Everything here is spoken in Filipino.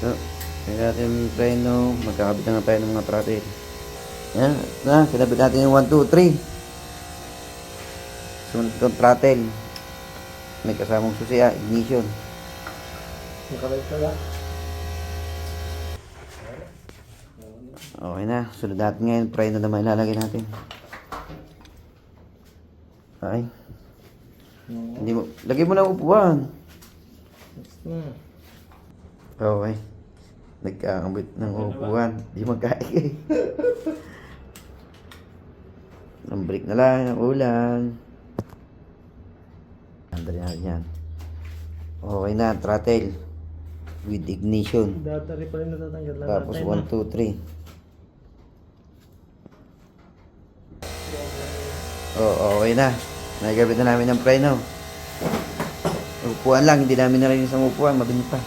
So, kaya natin yung preno, magkakabit na nga tayo ng mga throttle. Yan, na, kinabit natin yung 1, 2, 3. Sunod itong throttle. May kasamang susi ah, ignition. Nakabay ka lang. Okay na, sunod natin ngayon, preno naman ilalagay natin. Okay. Hindi mo, lagay mo na upuan. Next na. Okay. Nagkakabit ng upuan. Di magkaigay. Ang break na lang, ang ulan. Andali natin yan. Okay na, throttle. With ignition. Battery pa rin natatanggal lang Tapos natin. 1, 2, 3. Oh, okay na. Nagabit na namin ng preno. Upuan lang, hindi namin narinig sa upuan, mabinta.